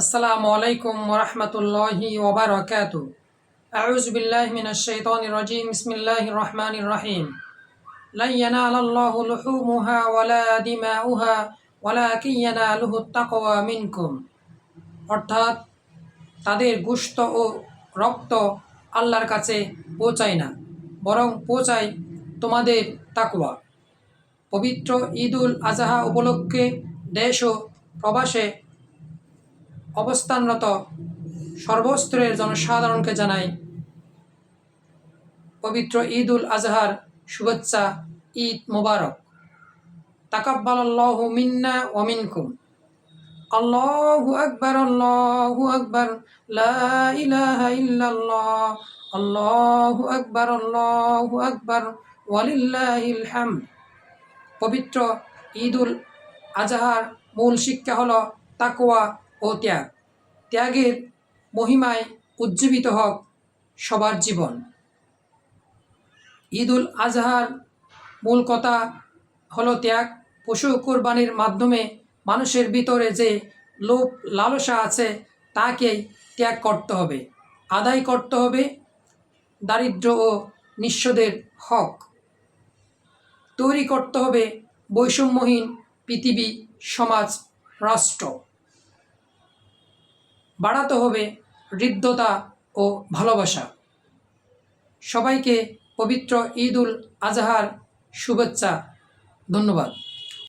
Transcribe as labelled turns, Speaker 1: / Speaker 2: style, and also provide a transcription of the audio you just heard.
Speaker 1: আসসালামু আলাইকুম ওরহমতুল্লাহি ওবরাকাত। আউজ বিল্লাহ মিনাশ শাইতানির রাজিম। বিসমিল্লাহির রহমানির রহিম। লা ইয়ানালাল্লাহু লুহুমুহা ওয়ালা দিমাউহা ওয়ালাকিন ইয়ানালুহুত তাকওয়া মিনকুম। অর্থাৎ তাদের গুস্ত ও রক্ত আল্লাহর কাছে পৌঁছায় না, বরং পৌঁছায় তোমাদের তাকওয়া। পবিত্র ঈদুল আজহা উপলক্ষে দেশ ও প্রবাসে অবস্থানরত সর্বস্তরের জনসাধারণকে জানাই পবিত্র ঈদ উল আজহার শুভেচ্ছা, ঈদ মোবারক। তাকাব্বালাল্লাহু মিন্না ওয়া মিনকুম। আল্লাহু আকবার আল্লাহু আকবার, লা ইলাহা ইল্লাল্লাহ। আল্লাহু আকবার আল্লাহু আকবার, ওয়ালিল্লাহিল হামদ। পবিত্র ঈদুল আজহার মূল শিক্ষা হলো তাকওয়া ও ত্যাগ। ত্যাগের মহিমায় উজ্জীবিত হোক সবার জীবন। ঈদুল আজহার মূল কথা হলো ত্যাগ। পশু কোরবানির মাধ্যমে মানুষের ভিতরে যে লোভ, লালসা আছে তাকে ত্যাগ করতে হবে, আদায় করতে হবে দারিদ্র ও নিঃস্বদের হক। তৈরি করতে হবে বৈষম্যহীন পৃথিবী, সমাজ, রাষ্ট্র। বাড়াতে হবে হৃদ্যতা ও ভালোবাসা। সবাইকে পবিত্র ঈদ উল আজহার শুভেচ্ছা। ধন্যবাদ।